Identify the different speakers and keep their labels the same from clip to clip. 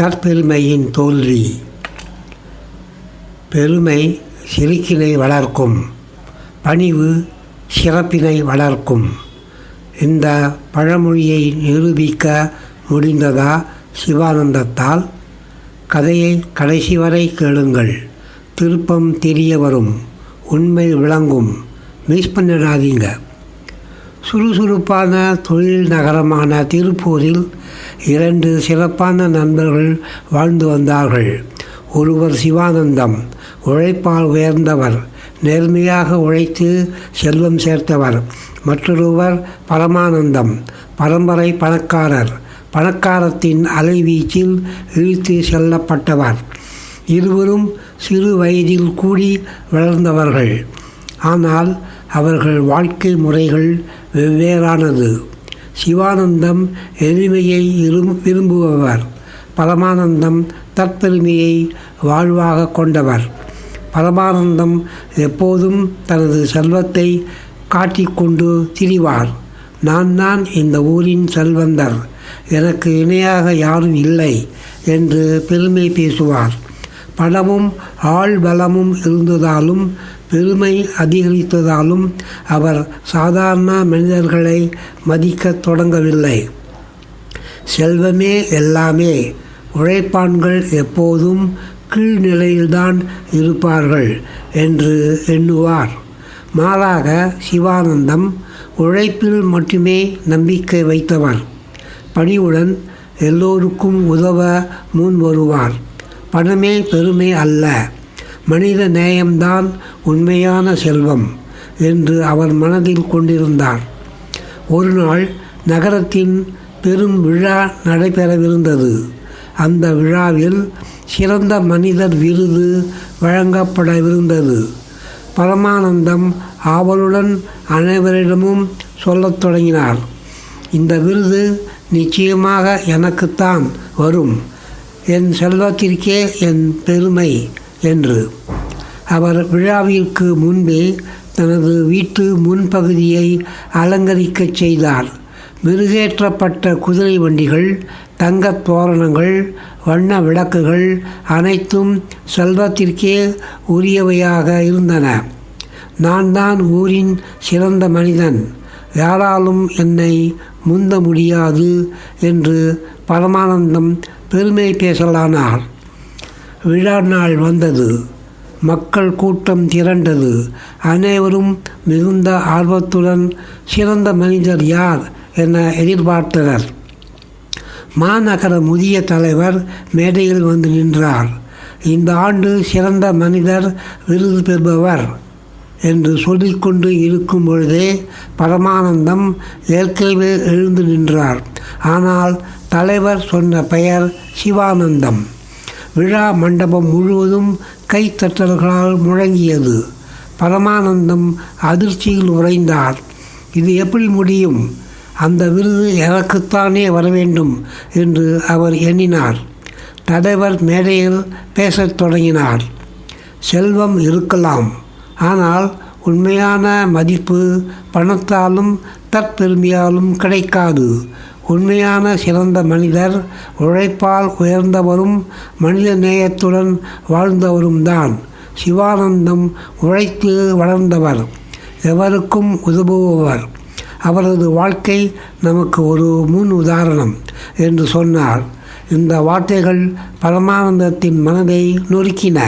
Speaker 1: தற்பெருமையின் தோல்வி. பெருமை சிரிக்கினை வளர்க்கும். பணிவு சிறப்பினை வளர்க்கும். இந்த பழமொழியை நிரூபிக்க முடிந்ததா சிவானந்தத்தால்? கதையை கடைசி வரை கேளுங்கள். திருப்பம் தெரிய வரும். உண்மை விளங்கும். மிஸ் பண்ணிடாதீங்க சுறுசுறுப்பான தொழில் நகரமான திருப்பூரில் இரண்டு சிறப்பான நண்பர்கள் வாழ்ந்து வந்தார்கள். ஒருவர் சிவானந்தம் உழைப்பால் உயர்ந்தவர் நேர்மையாக உழைத்து செல்வம் சேர்த்தவர். மற்றொருவர் பரமானந்தம் பரம்பரை பணக்காரர் பணக்காரத்தின் அலைவீச்சில் இழுத்து செல்லப்பட்டவர். இருவரும் சிறு வயதில் கூடி வளர்ந்தவர்கள். ஆனால் அவர்கள் வாழ்க்கை முறைகள் வெவ்வேறானது. சிவானந்தம் எளிமையை விரும்புபவர். பரமானந்தம் தற்பெருமையை வாழ்வாக கொண்டவர். பரமானந்தம் எப்போதும் தனது செல்வத்தை காட்டிக்கொண்டு திரிவார். நான் தான் இந்த ஊரின் செல்வந்தர். எனக்கு இணையாக யாரும் இல்லை என்று பெருமை பேசுவார். பணமும் ஆள் பலமும் இருந்ததாலும் பெருமை அதிகரித்ததாலும் அவர் சாதாரண மனிதர்களை மதிக்கத் தொடங்கவில்லை. செல்வமே எல்லாமே உழைப்பான்கள் எப்போதும் கீழ்நிலையில்தான் இருப்பார்கள் என்று எண்ணுவார். மாறாக சிவானந்தம் உழைப்பில் மட்டுமே நம்பிக்கை வைத்தவர். பணிவுடன் எல்லோருக்கும் உதவ முன் வருவார் பணமே பெருமை அல்ல. மனித நேயம்தான் உண்மையான செல்வம் என்று அவர் மனதில் கொண்டிருந்தார். ஒரு நாள் நகரத்தின் பெரும் விழா நடைபெறவிருந்தது. அந்த விழாவில் சிறந்த மனிதர் விருது வழங்கப்படவிருந்தது. பரமானந்தம் ஆவலுடன் அனைவரிடமும் சொல்லத் தொடங்கினார். இந்த விருது நிச்சயமாக எனக்குத்தான் வரும். என் செல்வத்திற்கே என் பெருமை என்று. அவர் விழாவிற்கு முன்பே தனது வீட்டு முன்பகுதியை அலங்கரிக்கச் செய்தார். மெருகேற்றப்பட்ட குதிரை வண்டிகள் தங்கத் தோரணங்கள் வண்ண விளக்குகள் அனைத்தும் செல்வத்திற்கே உரியவையாக இருந்தன. நான் தான் ஊரின் சிறந்த மனிதன். யாராலும் என்னை முந்த முடியாது என்று பரமானந்தம் பெருமை பேசலானார். விழா நாள் வந்தது. மக்கள் கூட்டம் திரண்டது. அனைவரும் மிகுந்த ஆர்வத்துடன் சிறந்த மனிதர் யார் என எதிர்பார்த்தனர். மாநகர முதிய தலைவர் மேடையில் வந்து நின்றார். இந்த ஆண்டு சிறந்த மனிதர் விருது பெறுபவர் என்று சொல்லிக்கொண்டு இருக்கும் பொழுதே பரமானந்தம் ஏற்கனவே எழுந்து நின்றார். ஆனால் தலைவர் சொன்ன பெயர் சிவானந்தம். விழா மண்டபம் முழுவதும் கைத்தட்டல்களால் முழங்கியது. பரமானந்தம் அதிர்ச்சியில் உறைந்தார். இது எப்படி முடியும்? அந்த விருது எனக்குத்தானே வர வேண்டும் என்று அவர் எண்ணினார். தலைவர் மேடையில் பேசத் தொடங்கினார். செல்வம் இருக்கலாம். ஆனால் உண்மையான மதிப்பு பணத்தாலும் தற்பெருமையாலும் கிடைக்காது. உண்மையான சிறந்த மனிதர் உழைப்பால் உயர்ந்தவரும் மனித நேயத்துடன் வாழ்ந்தவரும் தான் சிவானந்தம் உழைத்து வளர்ந்தவர் எவருக்கும் உதவுபவர். அவரது வாழ்க்கை நமக்கு ஒரு முன் உதாரணம் என்று சொன்னார். இந்த வார்த்தைகள் பரமானந்தத்தின் மனதை நொறுக்கின.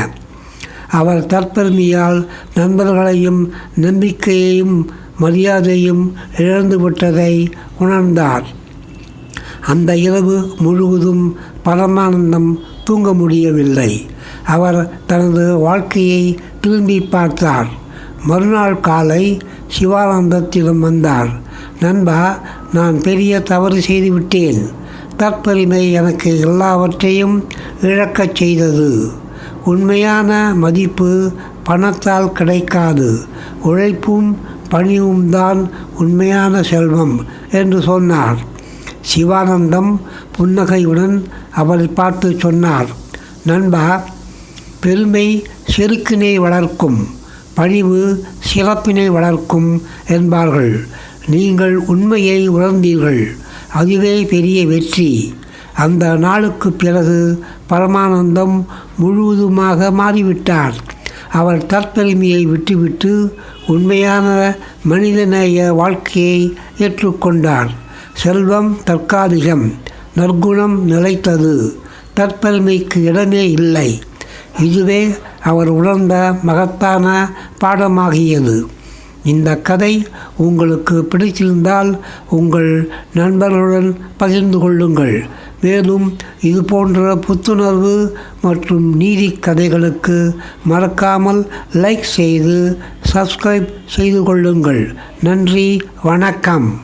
Speaker 1: அவர் தற்பெருமையால் நண்பர்களையும் நம்பிக்கையையும் மரியாதையும் இழந்துவிட்டதை உணர்ந்தார். அந்த இரவு முழுவதும் பரமானந்தம் தூங்க முடியவில்லை. அவர் தனது வாழ்க்கையை திரும்பி பார்த்தார். மறுநாள் காலை சிவானந்தத்திடம் வந்தார். நண்பா நான் பெரிய தவறு செய்துவிட்டேன். தற்பெருமை எனக்கு எல்லாவற்றையும் இழக்கச் செய்தது. உண்மையான மதிப்பு பணத்தால் கிடைக்காது. உழைப்பும் பணிவும் தான் உண்மையான செல்வம் என்று சொன்னார். சிவானந்தம் புன்னகையுடன் அவரை பார்த்து சொன்னார் நண்பா பெருமை செருக்கினை வளர்க்கும் பழிவு சிறப்பினை வளர்க்கும் என்பார்கள். நீங்கள் உண்மையை உணர்ந்தீர்கள் அதுவே பெரிய வெற்றி. அந்த நாளுக்கு பிறகு பரமானந்தம் முழுவதுமாக மாறிவிட்டார். அவர் தற்பெருமையை விட்டுவிட்டு உண்மையான மனிதநேய வாழ்க்கையை ஏற்றுக்கொண்டார். செல்வம் தற்காலிகம் நற்குணம் நிலைத்தது. தற்பெருமைக்கு இடமே இல்லை. இதுவே அவர் உணர்ந்த மகத்தான பாடமாகியது. இந்த கதை உங்களுக்கு பிடித்திருந்தால் உங்கள் நண்பர்களுடன் பகிர்ந்து கொள்ளுங்கள். மேலும் இது போன்ற புத்துணர்வு மற்றும் நீதி கதைகளுக்கு மறக்காமல் லைக் செய்து சப்ஸ்கிரைப் செய்து கொள்ளுங்கள். நன்றி வணக்கம்.